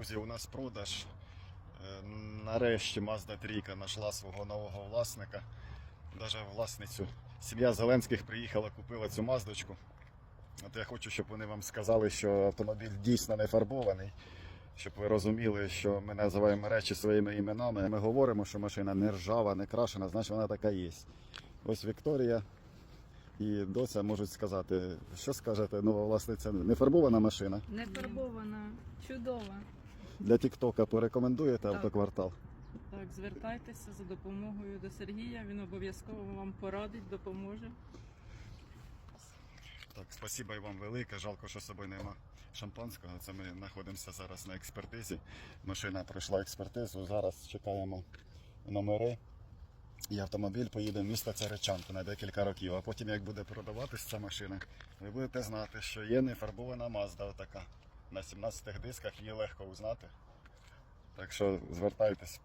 Друзі, у нас продаж. Е, Нарешті Mazda 3 знайшла свого нового власника. Навіть власницю. Сім'я Зеленських приїхала, купила цю маздочку. От я хочу, щоб вони вам сказали, що автомобіль дійсно не фарбований. Щоб ви розуміли, що ми називаємо речі своїми іменами. Ми говоримо, що машина не ржава, не крашена, значить вона така є. Ось Вікторія і доця можуть сказати, що скажете, нова власниця, не фарбована машина. Не фарбована, чудова. Для Тіктока порекомендуєте Так. автоквартал? Так, звертайтеся за допомогою до Сергія. Він обов'язково вам порадить, допоможе. Так, спасибо і вам велике. Жалко, що з собою нема шампанського. Це ми знаходимося зараз на експертизі. Машина пройшла експертизу. Зараз чекаємо номери. І автомобіль поїде в місто Царичанку на декілька років. А потім, як буде продаватись ця машина, ви будете знати, що є нефарбована Mazda отака. На 17 дисках її легко узнати. Так що звертайтесь.